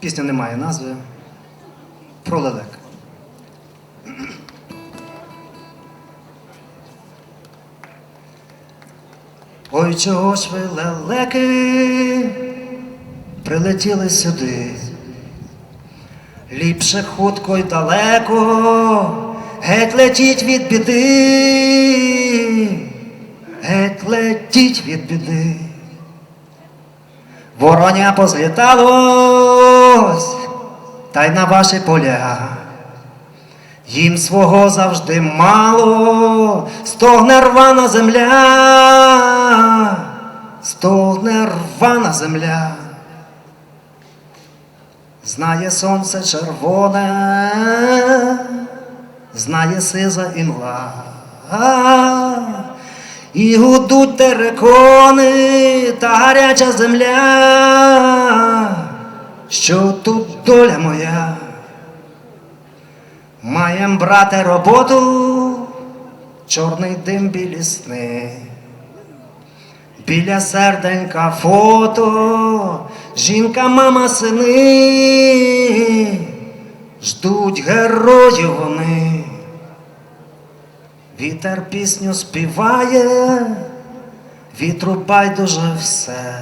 Пісня не має назви. Про лелек. Ой, чого ж ви лелеки прилетіли сюди? Ліпше хутко й далеко, геть летіть від біди, геть летіть від біди. Вороня позліталось, та й на ваші поля. Їм свого завжди мало, стогне рвана земля, стогне рвана земля. Знає сонце червоне, знає сиза імла. І гудуть терекони та гаряча земля, що тут доля моя. Маєм брате роботу, чорний дим білі сни. Біля серденька фото, жінка, мама, сини, ждуть героїв вони. Вітер пісню співає, вітру байдуже все.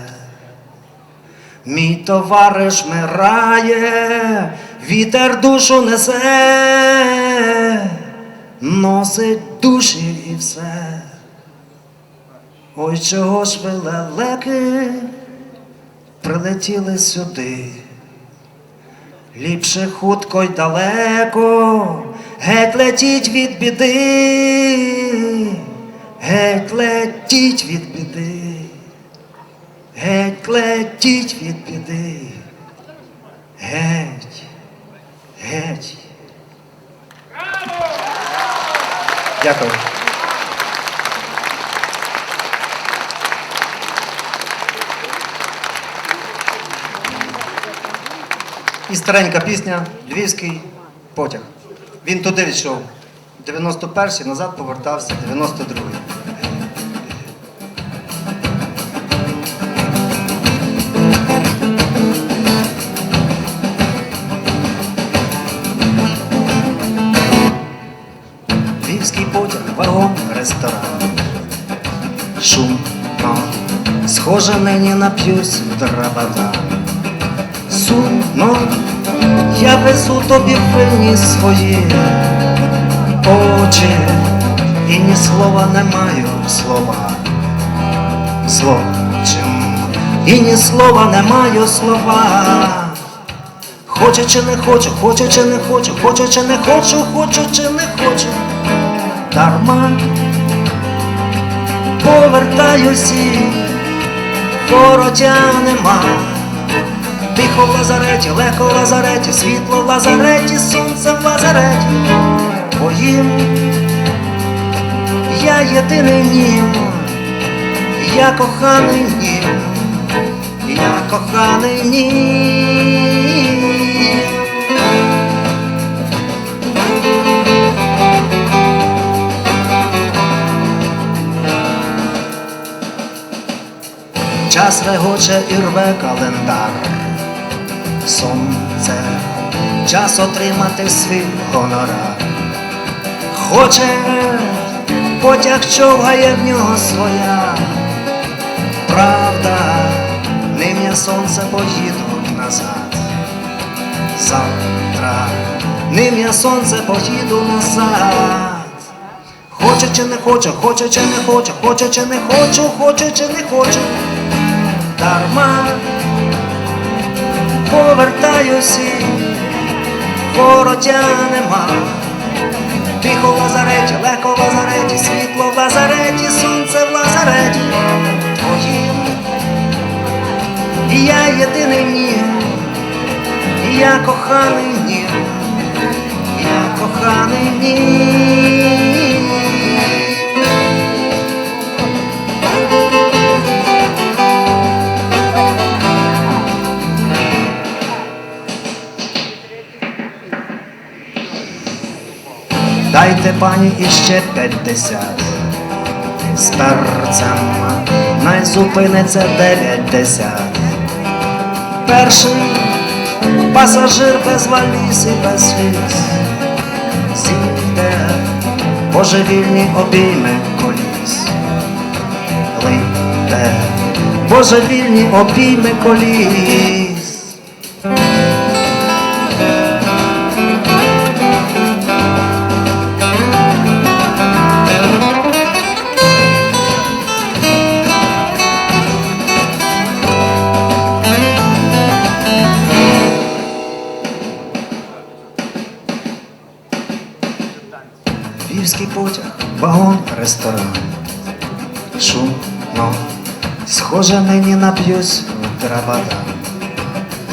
Мій товариш мирає, вітер душу несе, носить душі і все. Ой, чого ж ви лелеки прилетіли сюди? Ліпше хутко й далеко, геть летіть від біди, геть летіть від біди, геть летіть від біди, геть, геть. Дякую. І старенька пісня Львівський потяг. Він туди йшов. 91-й, назад повертався, 92-й. Львівський потяг, вагон, ресторан. Шумно, схоже, нині нап'юсь драбата. Сумно, я везу тобі пильні свої очі, і ні слова не маю слова. Злочин, і ні слова не маю слова. Хочу чи не хочу, хочу чи не хочу, хочу чи не хочу, хочу чи не хочу. Дарма повертаюся, вороття нема. Тихо в лазареті, легко в лазареті, світло в лазареті, сонце в лазареті. Твоїм я єдиний нім, я коханий нім, я коханий нім. Час регоче і рве календар. Сонце, час отримати свій гонорар. Хоче, потяг човгає в нього своя. Правда, ним я сонце поїду назад. Завтра, ним я сонце поїду назад. Хочу чи не хочу, хочу чи не хочу, хочу чи не хочу, хочу чи не хочу. Дарма повертаюся, вороття нема. Тихо в лазареті, легко в лазареті, світло в лазареті, сонце в лазареті. Твоїм і я єдиний нім, і я коханий нім, я коханий Дайте пані іще п'ятдесят з перцем, най зупиниться дев'ятдесят. Перший пасажир без валіз і без віз, зійде божевільні обійми коліс, лийте божевільні обійми коліс. Львівський потяг, вагон, ресторан. Шумно, схоже, нині нап'юсь в драбада.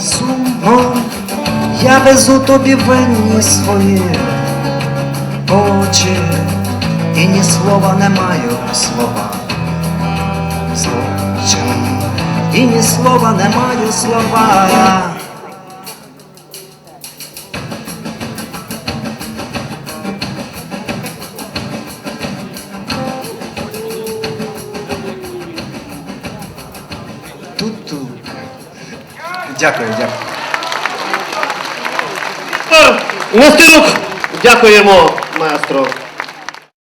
Сумно, я везу тобі винні свої очі, і ні слова не маю слова. Злочин, і ні слова не маю слова. Ту-ту. Дякую, дякую. Нестерук! Дякуємо, маестро.